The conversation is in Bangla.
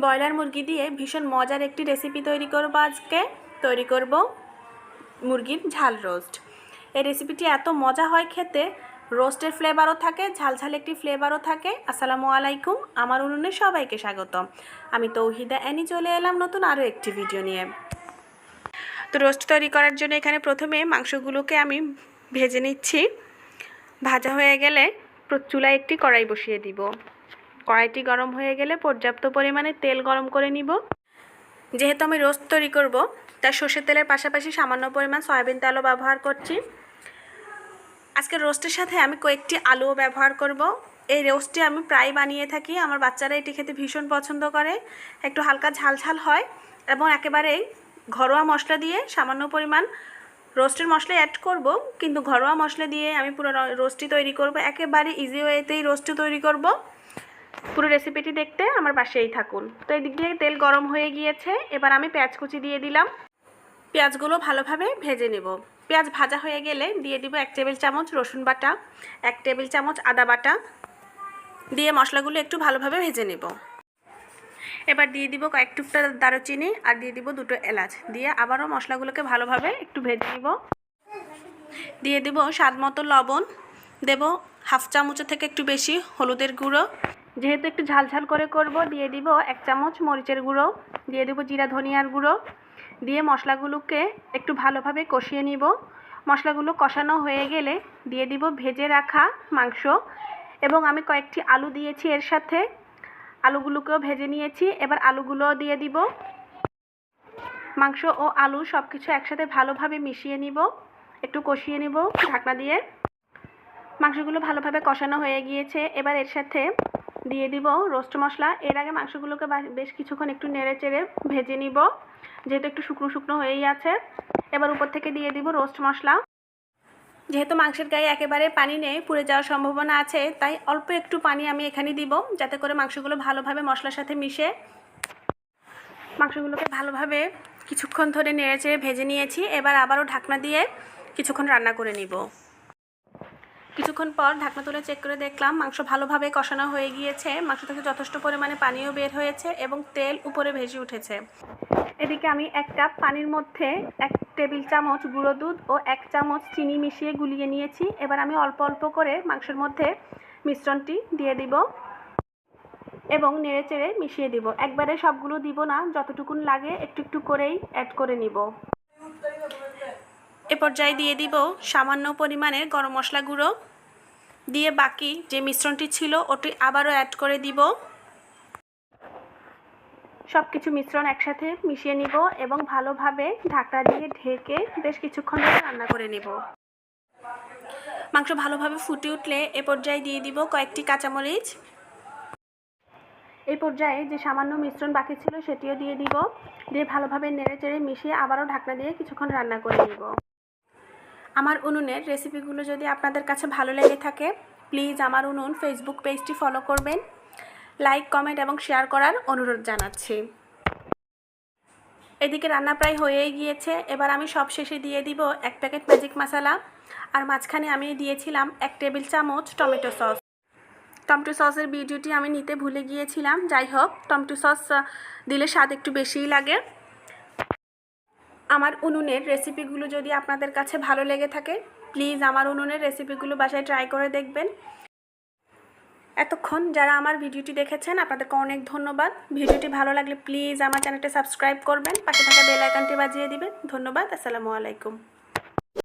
ব্রয়লার মুরগি দিয়ে ভীষণ মজার একটি রেসিপি তৈরি করব আজকে। তৈরি করব মুরগির ঝাল রোস্ট এই রেসিপিটি এত মজা হয় খেতে রোস্টের ফ্লেভারও থাকে ঝালঝাল একটি ফ্লেভারও থাকে। আসসালামু আলাইকুম, আমার উনুনে সবাইকে স্বাগত আমি তৌহিদা অ্যানি, চলে এলাম নতুন আরও একটি ভিডিও নিয়ে। তো রোস্ট তৈরি করার জন্য এখানে প্রথমে মাংসগুলোকে আমি ভেজে নিচ্ছি। ভাজা হয়ে গেলে চুলায় একটি কড়াই বসিয়ে দিব। কড়াইটি গরম হয়ে গেলে পর্যাপ্ত পরিমাণে তেল গরম করে নিব। যেহেতু আমি রোস্ট তৈরি করব, তাই সর্ষের তেলের পাশাপাশি সামান্য পরিমাণ সয়াবিন তেলও ব্যবহার করছি। আজকে রোস্টের সাথে আমি কয়েকটি আলুও ব্যবহার করব। এই রোস্টটি আমি প্রায় বানিয়ে থাকি, আমার বাচ্চারা এটি খেতে ভীষণ পছন্দ করে। একটু হালকা ঝাল ঝাল হয় এবং একেবারেই ঘরোয়া মশলা দিয়ে সামান্য পরিমাণ রোস্টের মশলা অ্যাড করব। কিন্তু ঘরোয়া মশলা দিয়ে আমি পুরো রোস্টটি তৈরি করব। একেবারে ইজি ওয়েতেই রোস্টটি তৈরি করব। পুরো রেসিপিটি দেখতে আমার পাশেই থাকুন। তো এই দিক দিয়ে তেল গরম হয়ে গিয়েছে, এবার আমি পেঁয়াজ কুচি দিয়ে দিলাম। পেঁয়াজগুলো ভালোভাবে ভেজে নেব। পেঁয়াজ ভাজা হয়ে গেলে দিয়ে দিব এক টেবিল চামচ রসুন বাটা, এক টেবিল চামচ আদা বাটা। দিয়ে মশলাগুলো একটু ভালোভাবে ভেজে নেব। এবার দিয়ে দিব কয়েক টুকটা দারুচিনি আর দিয়ে দিব দুটো এলাচ। দিয়ে আবারও মশলাগুলোকে ভালোভাবে একটু ভেজে নিব। দিয়ে দিব স্বাদ মতো লবণ। দেব হাফ চামচের থেকে একটু বেশি হলুদের গুঁড়ো। যেহেতু একটু ঝাল ঝাল করে করব, দিয়ে দিব এক চামচ মরিচের গুঁড়ো, দিয়ে দিব জিরা ধনিয়ার গুঁড়ো, দিয়ে মশলাগুলোকে একটু ভালোভাবে কষিয়ে নিব। মশলাগুলো কষানো হয়ে গেলে দিয়ে দিব ভেজে রাখা মাংস এবং আমি কয়েকটি আলু দিয়েছি এর সাথে। আলুগুলোকেও ভেজে নিয়েছি, এবার আলুগুলোও দিয়ে দিব। মাংস ও আলু সব কিছু একসাথে ভালোভাবে মিশিয়ে নিব, একটু কষিয়ে নিব ঢাকনা দিয়ে। মাংসগুলো ভালোভাবে কষানো হয়ে গিয়েছে, এবার এর সাথে দিয়ে দিব রোস্ট মশলা। এর আগে মাংসগুলোকে বেশ কিছুক্ষণ একটু নেড়ে চেড়ে ভেজে নিব, যেহেতু একটু শুকনো শুকনো হয়েই আছে। এবার উপর থেকে দিয়ে দিব রোস্ট মশলা। যেহেতু মাংসের গায়ে একেবারে পানি নেই, পুড়ে যাওয়ার সম্ভাবনা আছে, তাই অল্প একটু পানি আমি এখানে দিব, যাতে করে মাংসগুলো ভালোভাবে মশলার সাথে মিশে। মাংসগুলোকে ভালোভাবে কিছুক্ষণ ধরে নেড়ে চেড়ে ভেজে নিয়েছি। এবার আবারও ঢাকনা দিয়ে কিছুক্ষণ রান্না করে নিব। কিছুক্ষণ পর ঢাকনা তুলে চেক করে দেখলাম মাংস ভালোভাবে কষানো হয়ে গিয়েছে। মাংস থেকে যথেষ্ট পরিমাণে পানিও বের হয়েছে এবং তেল উপরে ভেসে উঠেছে। এদিকে আমি এক কাপ পানির মধ্যে এক টেবিল চামচ গুঁড়ো দুধ ও এক চামচ চিনি মিশিয়ে গুলিয়ে নিয়েছি। এবার আমি অল্প অল্প করে মাংসের মধ্যে মিশ্রণটি দিয়ে দিব এবং নেড়ে চেড়ে মিশিয়ে দিব। একবারে সবগুলো দিব না, যতটুকুন লাগে একটু একটু করেই অ্যাড করে নিব। এ পর্যায়ে দিয়ে দিব সামান্য পরিমাণের গরম মশলা গুঁড়ো। দিয়ে বাকি যে মিশ্রণটি ছিল, ওটি আবারও অ্যাড করে দিব। সব কিছু মিশ্রণ একসাথে মিশিয়ে নিব এবং ভালোভাবে ঢাকনা দিয়ে ঢেকে বেশ কিছুক্ষণ ধরে রান্না করে নিব। মাংস ভালোভাবে ফুটে উঠলে এ পর্যায়ে দিয়ে দিব কয়েকটি কাঁচামরিচ। এই পর্যায়ে যে সামান্য মিশ্রণ বাকি ছিল, সেটিও দিয়ে দিব। দিয়ে ভালোভাবে নেড়ে চেড়ে মিশিয়ে আবারও ঢাকনা দিয়ে কিছুক্ষণ রান্না করে নিব। আমার উনুনের রেসিপিগুলো যদি আপনাদের কাছে ভালো লেগে থাকে প্লিজ আমার উনুন ফেসবুক পেজটি ফলো করবেন। লাইক কমেন্ট এবং শেয়ার করার অনুরোধ জানাচ্ছি। এদিকে রান্না প্রায় হয়েই গিয়েছে। এবার আমি সব শেষে দিয়ে দিব এক প্যাকেট ম্যাজিক মশলা আর মাঝখানে আমি দিয়েছিলাম এক টেবিল চামচ টমেটো সস। টমেটো সসের ভিডিওটি আমি নিতে ভুলে গিয়েছিলাম। যাই হোক, টমেটো সস দিলে স্বাদ একটু বেশিই লাগে। আমার উনুনের রেসিপিগুলো যদি আপনাদের কাছে ভালো লেগে থাকে প্লিজ আমার উনুনের রেসিপিগুলো বাসায় ট্রাই করে দেখবেন। এতক্ষণ যারা আমার ভিডিওটি দেখেছেন, আপনাদেরকে অনেক ধন্যবাদ। ভিডিওটি ভালো লাগলে প্লিজ আমার চ্যানেলটা সাবস্ক্রাইব করবেন, পাশে থাকা বেল আইকনটি বাজিয়ে দিবেন। ধন্যবাদ, আসসালামু আলাইকুম।